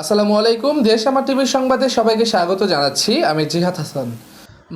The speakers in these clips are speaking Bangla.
আসসালামু আলাইকুম, দেশ আমার টিভির সংবাদে সবাইকে স্বাগত জানাচ্ছি। আমি জিহাদ হাসান।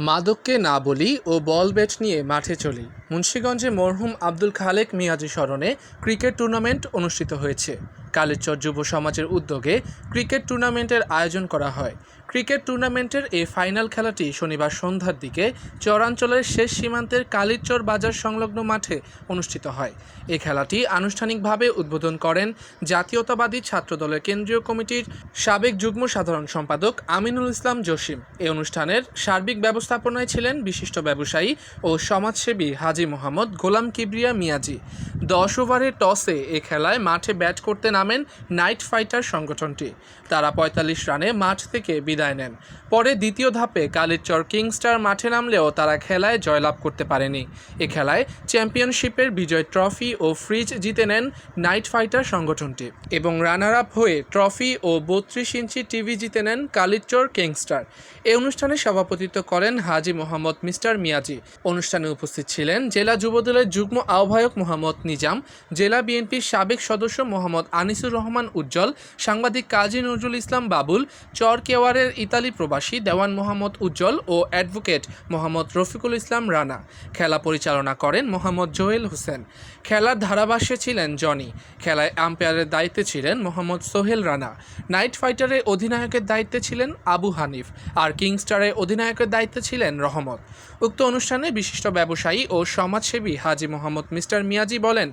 মাদককে না বলি ও বল ব্যাট নিয়ে মাঠে চলি। মুন্সীগঞ্জে মরহুম আব্দুল খালেক মিয়াজি স্মরণে ক্রিকেট টুর্নামেন্ট অনুষ্ঠিত হয়েছে। কালেরচর যুব সমাজের উদ্যোগে ক্রিকেট টুর্নামেন্টের আয়োজন করা হয়। ক্রিকেট টুর্নামেন্টের এই ফাইনাল খেলাটি শনিবার সন্ধ্যার দিকে চরাঞ্চলের শেষ সীমান্তের কালিরচর বাজার সংলগ্ন মাঠে অনুষ্ঠিত হয়। এই খেলাটি আনুষ্ঠানিকভাবে উদ্বোধন করেন জাতীয়তাবাদী ছাত্রদলের কেন্দ্রীয় কমিটির সাবেক যুগ্ম সাধারণ সম্পাদক আমিনুল ইসলাম জসিম। এই অনুষ্ঠানের সার্বিক ব্যবস্থাপনায় ছিলেন বিশিষ্ট ব্যবসায়ী ও সমাজসেবী হাজি মোহাম্মদ, গোলাম কিবরিয়া মিয়াজি। দশ ওভারের টসে এ খেলায় মাঠে ব্যাট করতে নামেন নাইট ফাইটার সংগঠনটি। তারা পঁয়তাল্লিশ রানে মাঠ থেকে বিদায় নেন। পরে দ্বিতীয় ধাপে কালিরচর কিংস্টার মাঠে নামলেও তারা খেলায় জয়লাভ করতে পারেনি। এ খেলায় চ্যাম্পিয়নশিপের বিজয় ট্রফি ও ফ্রিজ জিতে নেন নাইট ফাইটার সংগঠনটি এবং রানার আপ হয়ে ট্রফি ও বত্রিশ ইঞ্চি টিভি জিতে নেন কালিরচর কিংস্টার। এ অনুষ্ঠানে সভাপতিত্ব করেন হাজি মোহাম্মদ মিস্টার মিয়াজি। অনুষ্ঠানে উপস্থিত ছিলেন জেলা যুবদলের যুগ্ম আহ্বায়ক মোহাম্মদ নিজাম, জেলা বিএনপির সাবেক সদস্য মোহাম্মদ আনিসুর রহমান উজ্জ্বল, সাংবাদিক কাজী নজরুল ইসলাম বাবুল, চর কেওয়ারের ইতালি প্রবাসী দেওয়ান মোহাম্মদ উজ্জ্বল ও অ্যাডভোকেট মোহাম্মদ রফিকুল ইসলাম রানা। খেলা পরিচালনা করেন মোহাম্মদ জোয়েল হোসেন। খেলার ধারাভাষ্যে ছিলেন জনি। খেলায় আম্পায়ারের দায়িত্বে ছিলেন মোহাম্মদ সোহেল রানা। নাইট ফাইটারের অধিনায়কের দায়িত্বে ছিলেন আবু হানিফ। আর কিংস্টারের অধিনায়কের দায়িত্বে ছিলেন রহমত। উক্ত অনুষ্ঠানে বিশিষ্ট ব্যবসায়ী ও সমাজসেবী হাজি মোহাম্মদ মিস্টার মিয়াজি বলেন,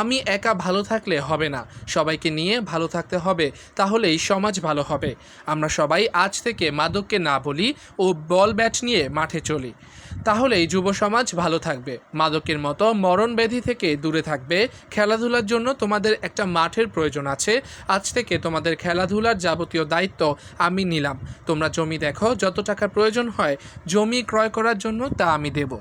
আমি একা ভালো থাকলে হবে না। সবাইকে নিয়ে ভালো থাকতে হবে, তাহলেই সমাজ ভালো হবে। আমরা সবাই আজ থেকে মাদককে না বলি ও বল ব্যাট নিয়ে মাঠে চলি। তাহলেই যুব সমাজ ভালো থাকবে। মাদকের মতো মরণ ব্যাধি থেকে দূরে থাকবে। খেলাধুলার জন্য তোমাদের একটা মাঠের প্রয়োজন আছে। আজ থেকে তোমাদের খেলাধুলার যাবতীয় দায়িত্ব আমি নিলাম। তোমরা জমি দেখো, যত টাকা প্রয়োজন হয়, জমি ক্রয় করার জন্য তা আমি দেবো।